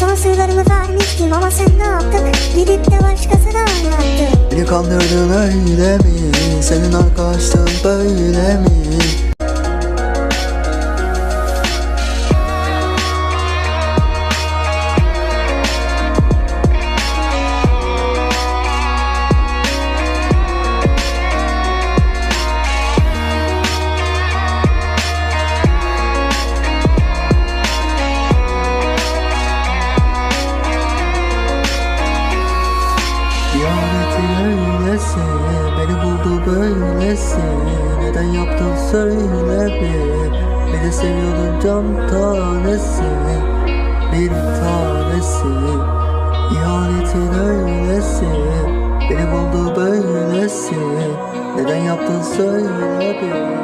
Sana sırlarımı vermiştim Ama sen ne yaptın? Gidip de kandırdın öyle mi? Senin arkadaşlığın böyle mi? İhanetin öylesi Beni buldu böylesi. Neden yaptın söyle bir Beni seviyordun cam tanesi. Bir tanesi İhanetin öylesi. Beni buldu böylesi Neden yaptın söyle bir